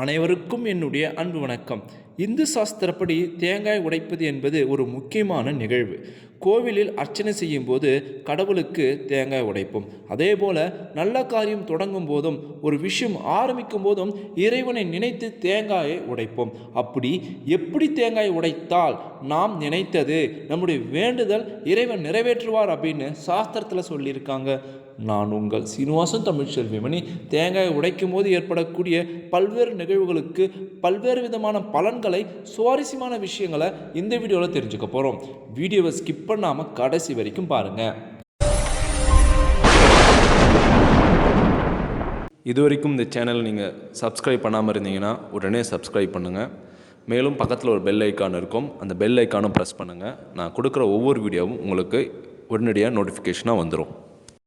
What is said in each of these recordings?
அனைவருக்கும் என்னுடைய அன்பு வணக்கம். இந்து சாஸ்திரப்படி தேங்காய் உடைப்பது என்பது ஒரு முக்கியமான நிகழ்வு. கோவிலில் அர்ச்சனை செய்யும் போது கடவுளுக்கு தேங்காய் உடைப்போம். அதே போல நல்ல காரியம் தொடங்கும் போதும் ஒரு விஷயம் ஆரம்பிக்கும் போதும் இறைவனை நினைத்து தேங்காயை உடைப்போம். அப்படி எப்படி தேங்காய் உடைத்தால் நாம் நினைத்தது நம்முடைய வேண்டுதல் இறைவன் நிறைவேற்றுவார் அப்படின்னு சாஸ்திரத்தில் சொல்லியிருக்காங்க. நான் உங்கள் சீனிவாசன் தமிழ்செல்விமணி தேங்காய் உடைக்கும் போது ஏற்படக்கூடிய பல்வேறு நிகழ்வுகளுக்கு பல்வேறு விதமான பலன்களை சுவாரஸ்யமான விஷயங்களை இந்த வீடியோவில் தெரிஞ்சுக்க போகிறோம் வீடியோவை ஸ்கிப் பண்ணாமல் கடைசி வரைக்கும் பாருங்கள் இது வரைக்கும் இந்த சேனலை நீங்கள் சப்ஸ்கிரைப் பண்ணாமல் இருந்தீங்கன்னா உடனே சப்ஸ்கிரைப் பண்ணுங்கள் மேலும் பக்கத்தில் ஒரு பெல் ஐக்கான் இருக்கும். அந்த பெல் ஐக்கானும் ப்ரெஸ் பண்ணுங்கள் நான் கொடுக்குற ஒவ்வொரு வீடியோவும் உங்களுக்கு உடனடியாக நோட்டிஃபிகேஷனாக வந்துடும்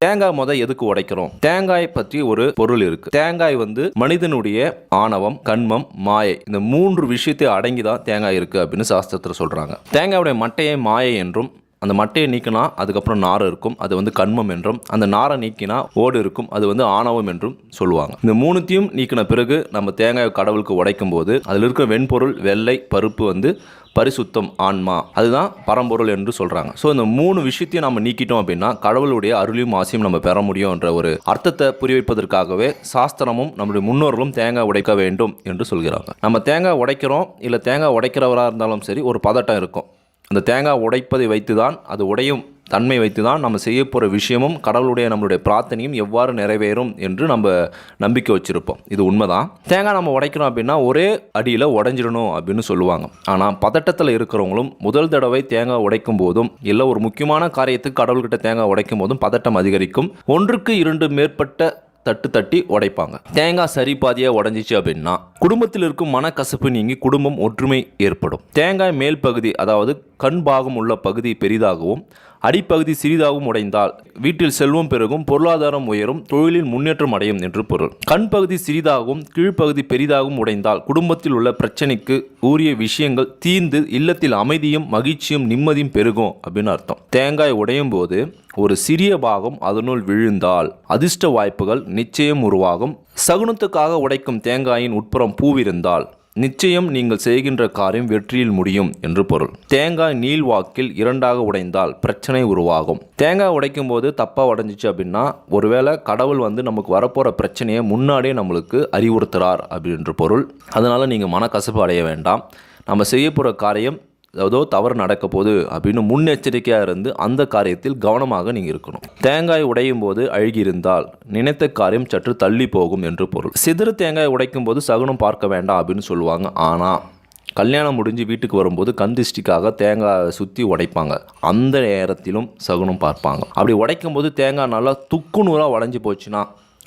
தேங்காய் முத எதுக்கு உடைக்கிறோம்? தேங்காய் பற்றி ஒரு பொருள் இருக்கு. தேங்காய் வந்து மனிதனுடைய ஆணவம் கண்மம் மாயை இந்த மூன்று விஷயத்தை அடங்கி தான் தேங்காய் இருக்கு அப்படின்னு சாஸ்திரத்தில் சொல்றாங்க. தேங்காயுடைய மட்டையை மாயை என்றும் அந்த மட்டையை நீக்கினா அதுக்கப்புறம் நார் இருக்கும். அது வந்து கண்மம் என்றும் அந்த நாரை நீக்கினா ஓடு இருக்கும். அது வந்து ஆணவம் என்றும் சொல்லுவாங்க. இந்த மூணுத்தையும் நீக்கின பிறகு நம்ம தேங்காய் கடவுளுக்கு உடைக்கும் போது அதில் இருக்கிற வெண்பொருள் வெள்ளை பருப்பு வந்து பரிசுத்தம் ஆன்மா. அதுதான் பரம்பொருள் என்று சொல்கிறாங்க ஸோ இந்த மூணு விஷயத்தையும் நம்ம நீக்கிட்டோம் அப்படின்னா கடவுளுடைய அருளையும் ஆசையும் நம்ம பெற முடியும்ன்ற ஒரு அர்த்தத்தை புரிய வைப்பதற்காகவே சாஸ்திரமும் நம்முடைய முன்னோர்களும் தேங்காய் உடைக்க வேண்டும் என்று சொல்கிறாங்க. நம்ம தேங்காய் உடைக்கிறோம் இல்லை தேங்காய் உடைக்கிறவராக இருந்தாலும் சரி ஒரு பதட்டம் இருக்கும். அந்த தேங்காய் உடைப்பதை வைத்து தான் அது உடையும் தன்மை வைத்து தான் நம்ம செய்ய போகிற விஷயமும் கடவுளுடைய நம்மளுடைய பிரார்த்தனையும் எவ்வாறு நிறைவேறும் என்று நம்ம நம்பிக்கை வச்சுருப்போம். இது உண்மைதான். தேங்காய் நம்ம உடைக்கிறோம் அப்படின்னா ஒரே அடியில் உடஞ்சிடணும் அப்படின்னு சொல்லுவாங்க. ஆனால் பதட்டத்தில் இருக்கிறவங்களும் முதல் தடவை தேங்காய் உடைக்கும் போதும் இல்லை ஒரு முக்கியமான காரியத்துக்கு கடவுள்கிட்ட தேங்காய் உடைக்கும் போதும் பதட்டம் அதிகரிக்கும். ஒன்றுக்கு இரண்டு மேற்பட்ட தட்டு தட்டி உடைப்பாங்க. தேங்காய் சரி பாதியாக உடஞ்சிச்சு அப்படின்னா குடும்பத்தில் இருக்கும் மனக்கசப்பு நீங்கி குடும்பம் ஒற்றுமை ஏற்படும். தேங்காய் மேல் பகுதி அதாவது கண் பாகம் உள்ள பகுதி பெரிதாகவும் அடிப்பகுதி சிறிதாகவும் உடைந்தால் வீட்டில் செல்வம் பெருகும் பொருளாதாரம் உயரும் தொழிலில் முன்னேற்றம் அடையும் என்று பொருள். கண் பகுதி சிறிதாகவும் கீழ்ப்பகுதி பெரிதாகவும் உடைந்தால் குடும்பத்தில் உள்ள பிரச்சனைக்கு கூறிய விஷயங்கள் தீர்ந்து இல்லத்தில் அமைதியும் மகிழ்ச்சியும் நிம்மதியும் பெருகும் அப்படின்னு அர்த்தம். தேங்காய் உடையும் போது ஒரு சிறிய பாகம் அதனுள் விழுந்தால் அதிர்ஷ்ட வாய்ப்புகள் நிச்சயம் உருவாகும். சகுனத்துக்காக உடைக்கும் தேங்காயின் உட்புறம் பூவிருந்தால் நிச்சயம் நீங்கள் செய்கின்ற காரியம் வெற்றியில் முடியும் என்று பொருள். தேங்காய் நீள்வாக்கில் இரண்டாக உடைந்தால் பிரச்சனை உருவாகும். தேங்காய் உடைக்கும் போது தப்பாக உடைஞ்சிச்சு அப்படின்னா ஒருவேளை கடவுள் வந்து நமக்கு வரப்போகிற பிரச்சனையை முன்னாடியே நம்மளுக்கு அறிவுறுத்துறார் அப்படின்ற பொருள். அதனால் நீங்கள் மனக்கசப்பு அடைய வேண்டாம். நம்ம செய்ய போகிற காரியம் ஏதோ தவறு நடக்க போகுது அப்படின்னு முன்னெச்சரிக்கையாக இருந்து அந்த காரியத்தில் கவனமாக நீங்கள் இருக்கணும். தேங்காய் உடையும் போது அழுகி இருந்தால் நினைத்த காரியம் சற்று தள்ளி போகும் என்று பொருள். சிதறு தேங்காய் உடைக்கும் போது சகுனம் பார்க்க வேண்டாம் அப்படின்னு சொல்லுவாங்க. ஆனால் கல்யாணம் முடிஞ்சு வீட்டுக்கு வரும்போது கந்திஷ்டிக்காக தேங்காய் சுற்றி உடைப்பாங்க. அந்த நேரத்திலும் சகுனம் பார்ப்பாங்க. அப்படி உடைக்கும் போது தேங்காய் நல்லா துக்குநூறாக உடஞ்சி போச்சுன்னா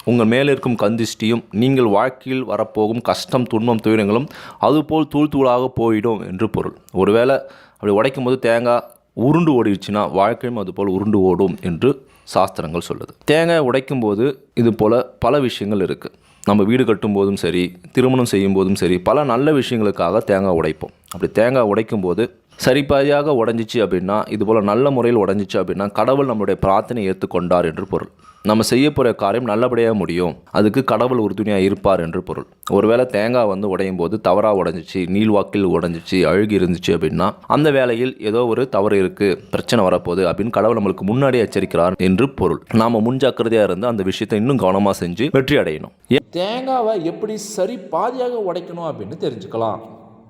உங்கள் மேலே இருக்கும் கந்திஷ்டியும் நீங்கள் வாழ்க்கையில் வரப்போகும் கஷ்டம் துன்பம் துயரங்களும் அதுபோல் தூள் தூளாக போயிடும் என்று பொருள். ஒருவேளை அப்படி உடைக்கும் போது தேங்காய் உருண்டு ஓடிடுச்சுன்னா வாழ்க்கையும் அதுபோல் உருண்டு ஓடும் என்று சாஸ்திரங்கள் சொல்லுது. தேங்காய் உடைக்கும் போது இது போல் பல விஷயங்கள் இருக்குது நம்ம வீடு கட்டும் போதும் சரி திருமணம் செய்யும் போதும் சரி பல நல்ல விஷயங்களுக்காக தேங்காய் உடைப்போம். அப்படி தேங்காய் உடைக்கும் போது சரிபாதியாக உடஞ்சிச்சு அப்படின்னா இது போல் நல்ல முறையில் உடஞ்சிச்சு அப்படின்னா கடவுள் நம்மளுடைய பிரார்த்தனை ஏற்றுக்கொண்டார் என்று பொருள். நம்ம செய்ய போகிற காரியம் நல்லபடியாக முடியும். அதுக்கு கடவுள் உறுதுணையாக இருப்பார் என்று பொருள். ஒருவேளை தேங்காய் வந்து உடையும் போது தவறாக உடஞ்சிச்சு நீள்வாக்கில் உடஞ்சிச்சு அழுகி இருந்துச்சு அப்படின்னா அந்த வேலையில் ஏதோ ஒரு தவறு இருக்குது பிரச்சனை வரப்போகுது அப்படின்னு கடவுள் நம்மளுக்கு முன்னாடி எச்சரிக்கிறார் என்று பொருள். நாம் முன்ஜாக்கிரதையாக இருந்து அந்த விஷயத்தை இன்னும் கவனமாக செஞ்சு வெற்றி அடையணும் தேங்காவை எப்படி சரி பாதியாக உடைக்கணும் அப்படின்னு தெரிஞ்சுக்கலாம்.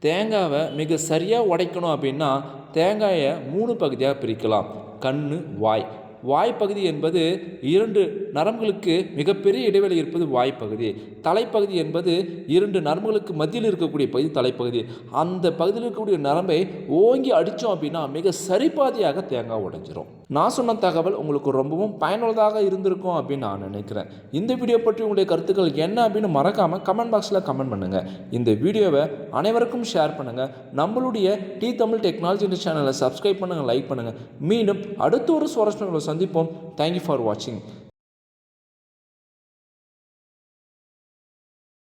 தேங்காவை மிக சரியாக உடைக்கணும் அப்படின்னா தேங்காயை மூணு பகுதியாக பிரிக்கலாம். கண் வாய். வாய்ப்பகுதி என்பது இரண்டு நரம்புகளுக்கு மிகப்பெரிய இடைவெளி இருப்பது வாய்ப்பகுதி. தலைப்பகுதி என்பது இரண்டு நரம்புகளுக்கு மத்தியில் இருக்கக்கூடிய பகுதி தலைப்பகுதி. அந்த பகுதியில் இருக்கக்கூடிய நரம்பை ஓங்கி அடித்தோம் அப்படின்னா மிக சரிபாதியாக தேங்காய் உடைஞ்சிரும். நான் சொன்ன தகவல் உங்களுக்கு ரொம்பவும் பயனுள்ளதாக இருந்திருக்கும் அப்படின்னு நான் நினைக்கிறேன். இந்த வீடியோ பற்றி உங்களுடைய கருத்துக்கள் என்ன அப்படின்னு மறக்காமல் கமெண்ட் பாக்ஸில் கமெண்ட் பண்ணுங்கள் இந்த வீடியோவை அனைவருக்கும் ஷேர் பண்ணுங்கள் நம்மளுடைய டி தமிழ் டெக்னாலஜி சேனலை சப்ஸ்கிரைப் பண்ணுங்கள் லைக் பண்ணுங்கள் மீண்டும் அடுத்த ஒரு சுவாரஸ்யங்களை சந்திப்போம். தேங்க்யூ ஃபார் வாட்சிங்